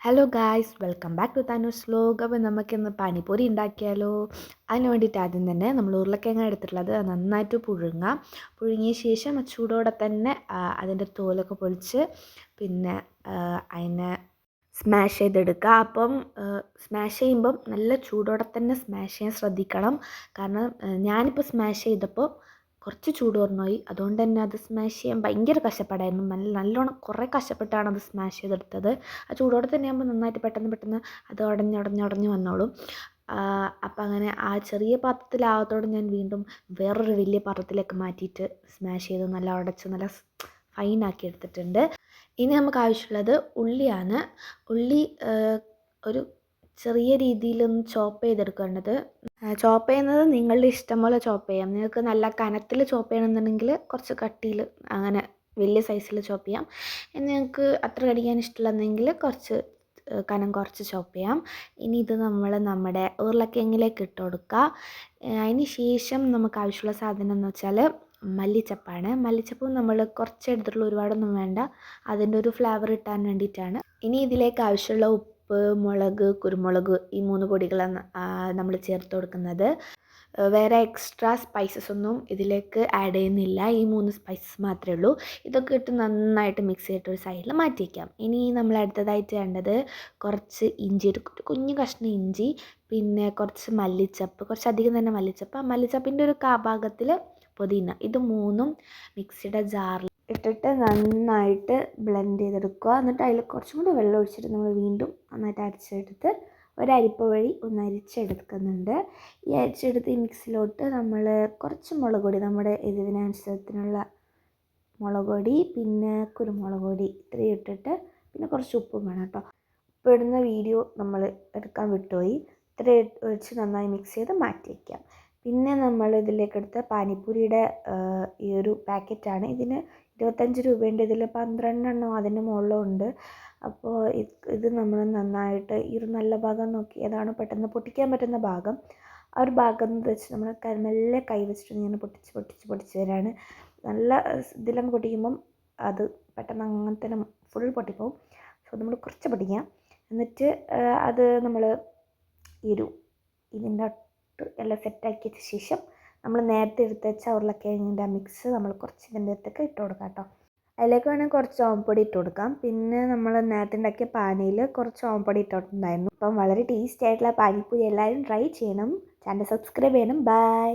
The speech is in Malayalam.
Hello guys welcome back to Thanu's vlog അപ്പോൾ നമുക്കിന്ന് പാനിപ്പൂരി ഉണ്ടാക്കിയാലോ? അതിന് വേണ്ടിയിട്ട് ആദ്യം തന്നെ നമ്മൾ ഉരുളക്കിഴങ്ങ എടുത്തിട്ടുള്ളത് നന്നായിട്ട് പുഴുങ്ങാം. പുഴുങ്ങിയ ശേഷം ചൂടോടെ തന്നെ അതിന്റെ തോലൊക്കെ പൊളിച്ച് പിന്നെ അതിനെ സ്മാഷ് ചെയ്തെടുക്കുക. അപ്പം സ്മാഷ് ചെയ്യുമ്പം നല്ല ചൂടോടെ തന്നെ സ്മാഷ് ചെയ്യാൻ ശ്രദ്ധിക്കണം. കാരണം ഞാനിപ്പോൾ സ്മാഷ് ചെയ്തപ്പോൾ കുറച്ച് ചൂട് കുറഞ്ഞുപോയി അതുകൊണ്ട് തന്നെ അത് സ്മാഷ് ചെയ്യാൻ ഭയങ്കര കഷ്ടപ്പാടായിരുന്നു. നല്ല നല്ലോണം കുറേ കഷ്ടപ്പെട്ടാണ് അത് സ്മാഷ് ചെയ്തെടുത്തത്. ആ ചൂടോടെ തന്നെ ആകുമ്പോൾ നന്നായിട്ട് പെട്ടെന്ന് പെട്ടെന്ന് അത് ഉടഞ്ഞ് ഉടഞ്ഞ് ഉടഞ്ഞ് വന്നോളും. അപ്പം അങ്ങനെ ആ ചെറിയ പാത്രത്തിലാകത്തോടെ ഞാൻ വീണ്ടും വേറൊരു വലിയ പാത്രത്തിലേക്ക് മാറ്റിയിട്ട് സ്മാഷ് ചെയ്ത് നല്ല ഉടച്ച് നല്ല ഫൈനാക്കി എടുത്തിട്ടുണ്ട്. ഇനി നമുക്ക് ആവശ്യമുള്ളത് ഉള്ളിയാണ്. ഉള്ളി ഒരു ചെറിയ രീതിയിലൊന്ന് ചോപ്പ് ചെയ്തെടുക്കേണ്ടത്. ചോപ്പ് ചെയ്യുന്നത് നിങ്ങളുടെ ഇഷ്ടം പോലെ ചോപ്പ് ചെയ്യാം. നിങ്ങൾക്ക് നല്ല കനത്തിൽ ചോപ്പ് ചെയ്യണമെന്നുണ്ടെങ്കിൽ കുറച്ച് കട്ടിയിൽ അങ്ങനെ വലിയ സൈസിൽ ചോപ്പ് ചെയ്യാം. നിങ്ങൾക്ക് അത്ര കടിക്കാൻ ഇഷ്ടമില്ലെന്നെങ്കിൽ കുറച്ച് കനം കുറച്ച് ചോപ്പ് ചെയ്യാം. ഇനി ഇത് നമ്മൾ നമ്മുടെ ഉരുളക്കിഴങ്ങിലേക്ക് ഇട്ട് കൊടുക്കുക. അതിന് ശേഷം നമുക്ക് ആവശ്യമുള്ള സാധനം എന്ന് വെച്ചാൽ മല്ലിച്ചപ്പാണ്. മല്ലിച്ചപ്പ് നമ്മൾ കുറച്ച് എടുത്തിട്ടുള്ള ഒരുപാടൊന്നും വേണ്ട. അതിന്റെ ഒരു ഫ്ലേവർ കിട്ടാൻ വേണ്ടിയിട്ടാണ്. ഇനി ഇതിലേക്ക് ആവശ്യമുള്ള ഉപ്പ് മുളക് കുരുമുളക് ഈ മൂന്ന് പൊടികളാണ് നമ്മൾ ചേർത്ത് കൊടുക്കുന്നത്. വേറെ എക്സ്ട്രാ സ്പൈസസ് ഒന്നും ഇതിലേക്ക് ആഡ് ചെയ്യുന്നില്ല. ഈ മൂന്ന് സ്പൈസസ് മാത്രമേ ഉള്ളൂ. ഇതൊക്കെ ഇട്ട് നന്നായിട്ട് മിക്സ് ചെയ്തിട്ട് ഒരു സൈഡിൽ മാറ്റി വയ്ക്കാം ഇനി നമ്മൾ അടുത്തതായിട്ട് വേണ്ടത് കുറച്ച് ഇഞ്ചി ഒരു കുഞ്ഞു കഷ്ണം ഇഞ്ചി പിന്നെ കുറച്ച് മല്ലിച്ചപ്പ് കുറച്ചധികം തന്നെ മല്ലിച്ചപ്പ്. ആ മല്ലിച്ചപ്പിന്റെ ഒരു കാഭാഗത്തിൽ പുതിന. ഇത് മൂന്നും മിക്സിയുടെ ജാറിൽ ഇട്ടിട്ട് നന്നായിട്ട് ബ്ലെൻഡ് ചെയ്തെടുക്കുക. എന്നിട്ട് അതിൽ കുറച്ചും കൂടി വെള്ളം ഒഴിച്ചിട്ട് നമ്മൾ വീണ്ടും നന്നായിട്ട് അരച്ചെടുത്ത് ഒരരിപ്പ വഴി ഒന്ന് അരിച്ചെടുക്കുന്നുണ്ട്. ഈ അരിച്ചെടുത്ത് ഈ മിക്സിലോട്ട് നമ്മൾ കുറച്ച് മുളക് പൊടി നമ്മുടെ എരിവിനനുസരത്തിനുള്ള മുളക് പൊടി പിന്നെ കുരുമുളക് പൊടി ഇത്രയും ഇട്ടിട്ട് പിന്നെ കുറച്ച് ഉപ്പും വേണം കേട്ടോ. ഉപ്പ് ഇടുന്ന വീഡിയോ നമ്മൾ എടുക്കാൻ വിട്ടുപോയി. ഇത്രയും വെച്ച് നന്നായി മിക്സ് ചെയ്ത് മാറ്റി വയ്ക്കാം പിന്നെ നമ്മൾ ഇതിലേക്ക് എടുത്ത പാനിപ്പൂരിയുടെ ഈ ഒരു പാക്കറ്റാണ്. ഇതിന് ഇരുപത്തഞ്ച് രൂപയുണ്ട് ഇതിൽ പന്ത്രണ്ടെണ്ണം അതിന് മുകളിലും ഉണ്ട്. അപ്പോൾ ഇത് നമ്മൾ നന്നായിട്ട് ഈ ഒരു നല്ല ഭാഗം നോക്കി ഏതാണ് പെട്ടെന്ന് പൊട്ടിക്കാൻ പറ്റുന്ന ഭാഗം. ആ ഒരു ഭാഗം വെച്ച് നമ്മൾ നല്ല കൈ വെച്ചിട്ട് ഇങ്ങനെ പൊട്ടിച്ച് പൊട്ടിച്ച് പൊട്ടിച്ച് വരാണ്. നല്ല ഇതിലങ്ങ് പൊട്ടിക്കുമ്പം അത് പെട്ടെന്ന് അങ്ങനെ തന്നെ ഫുൾ പൊട്ടിപ്പോവും. സോ നമ്മൾ കുറച്ച് പൊട്ടിക്കാം. എന്നിട്ട് അത് നമ്മൾ ഈ ഒരു ഇതിന്റെ അകത്ത് എല്ലാം സെറ്റാക്കിയതിന് ശേഷം നമ്മൾ നേരത്തെ എടുത്ത് വെച്ച ഉരുളക്കിഴങ്ങിന്റെ മിക്സ് നമ്മൾ കുറച്ച് ഇതിന്റെ അടുത്തൊക്കെ ഇട്ട് കൊടുക്കാം കേട്ടോ. അതിലേക്ക് വേണമെങ്കിൽ കുറച്ച് ഓമ്പൊടി ഇട്ട് കൊടുക്കാം. പിന്നെ നമ്മൾ നേരത്തെ ഉണ്ടാക്കിയ പാനിയിൽ കുറച്ച് ഓമ്പൊടി ഇട്ടിട്ടുണ്ടായിരുന്നു അപ്പം വളരെ ടേസ്റ്റി ആയിട്ടുള്ള പാനിപ്പൂരി എല്ലാവരും ട്രൈ ചെയ്യണം. ചാനൽ സബ്സ്ക്രൈബ് ചെയ്യണം. ബൈ